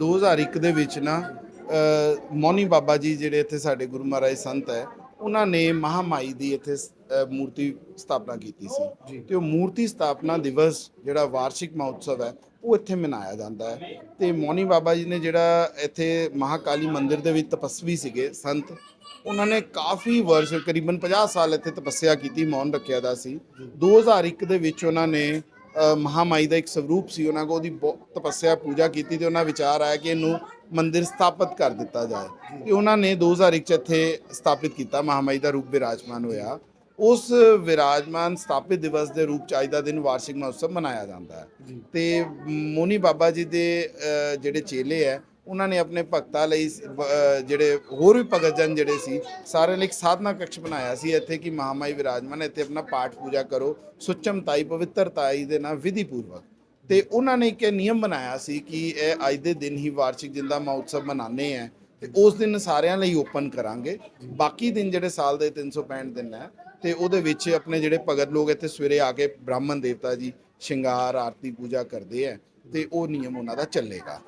2001 ਦੇ ਵਿੱਚ ਨਾ ਮੌਨੀ ਬਾਬਾ ਜੀ ਜਿਹੜੇ ਇੱਥੇ ਸਾਡੇ ਗੁਰੂ ਮਹਾਰਾਜ ਸੰਤ ਹੈ ਉਹਨਾਂ ਨੇ ਮਹਾਮਾਈ ਦੀ ਇੱਥੇ ਮੂਰਤੀ ਸਥਾਪਨਾ ਕੀਤੀ ਸੀ। ਤੇ ਉਹ ਮੂਰਤੀ ਸਥਾਪਨਾ ਦਿਵਸ ਜਿਹੜਾ ਵਾਰਸ਼ਿਕ ਮਹੋਤਸਵ ਹੈ ਉਹ ਇੱਥੇ ਮਨਾਇਆ ਜਾਂਦਾ ਹੈ। ਤੇ ਮੌਨੀ ਬਾਬਾ ਜੀ ਨੇ ਜਿਹੜਾ ਇੱਥੇ ਮਹਾਕਾਲੀ ਮੰਦਿਰ ਦੇ ਵਿੱਚ ਤਪਸਵੀ ਸੀਗੇ ਸੰਤ ਉਹਨਾਂ ਨੇ ਕਾਫੀ ਵਰਸ਼ ਕਰੀਬਨ 50 ਸਾਲ ਇੱਥੇ ਤਪੱਸਿਆ ਕੀਤੀ ਮੌਨ ਰੱਖਿਆ ਦਾ ਸੀ। 2001 ਦੇ ਵਿੱਚ ਉਹਨਾਂ ਨੇ ਮਹਾਮਾਈ ਦਾ ਇੱਕ ਸਰੂਪ ਸੀ ਉਹਨਾਂ ਕੋਲ ਉਹਦੀ ਬਹੁਤ ਤਪੱਸਿਆ ਪੂਜਾ ਕੀਤੀ ਤੇ ਉਹਨਾਂ ਵਿਚਾਰ ਆਇਆ ਕਿ ਇਹਨੂੰ ਮੰਦਿਰ ਸਥਾਪਿਤ ਕਰ ਦਿੱਤਾ ਜਾਏ। ਤੇ ਉਹਨਾਂ ਨੇ 2001 ਚ ਇੱਥੇ ਸਥਾਪਿਤ ਕੀਤਾ ਮਹਾਮਾਈ ਦਾ ਰੂਪ ਵਿਰਾਜਮਾਨ ਹੋਇਆ। ਉਸ ਵਿਰਾਜਮਾਨ ਸਥਾਪਿਤ ਦਿਵਸ ਦੇ ਰੂਪ ਚ ਅੱਜ ਦਾ ਦਿਨ ਵਾਰਸ਼ਿਕ ਮਹੋਤਸਵ ਮਨਾਇਆ ਜਾਂਦਾ ਹੈ। ਤੇ ਮੋਨੀ ਬਾਬਾ ਜੀ ਦੇ ਜਿਹੜੇ ਚੇਲੇ ਹੈ ਉਹਨਾਂ ਨੇ ਆਪਣੇ ਭਗਤਾਂ ਲਈ ਜਿਹੜੇ ਹੋਰ ਵੀ ਭਗਤ ਜਨ ਜਿਹੜੇ ਸੀ ਸਾਰਿਆਂ ਲਈ ਇੱਕ ਸਾਧਨਾ ਕਕਸ਼ ਬਣਾਇਆ ਸੀ ਇੱਥੇ ਕਿ ਮਹਾਮਾਈ ਵਿਰਾਜਮਾਨ ਇੱਥੇ ਆਪਣਾ ਪਾਠ ਪੂਜਾ ਕਰੋ ਸੁੱਚਮ ਤਾਈ ਪਵਿੱਤਰ ਤਾਈ ਦੇ ਨਾਲ ਵਿਧੀ ਪੂਰਵਕ। ਤੇ ਉਹਨਾਂ ਨੇ ਇੱਕ ਇਹ ਨਿਯਮ ਬਣਾਇਆ ਸੀ ਕਿ ਇਹ ਅੱਜ ਦੇ ਦਿਨ ਹੀ ਵਾਰਸ਼ਿਕ ਜਿੰਦਾ ਮਹੋਤਸਵ ਮਨਾਣੇ ਹੈ ਤੇ ਉਸ ਦਿਨ ਸਾਰਿਆਂ ਲਈ ਓਪਨ ਕਰਾਂਗੇ। ਬਾਕੀ ਦਿਨ ਜਿਹੜੇ ਸਾਲ ਦੇ 365 ਦਿਨ ਹੈ ਤੇ ਉਹਦੇ ਵਿੱਚ ਆਪਣੇ ਜਿਹੜੇ ਭਗਤ ਲੋਕ ਇੱਥੇ ਸਵੇਰੇ ਆ ਕੇ ਬ੍ਰਾਹਮਣ ਦੇਵਤਾ ਜੀ ਸ਼ਿੰਗਾਰ, ਆਰਤੀ, ਪੂਜਾ ਕਰਦੇ ਹੈ ਤੇ ਉਹ ਨਿਯਮ ਉਹਨਾਂ ਦਾ ਚੱਲੇਗਾ।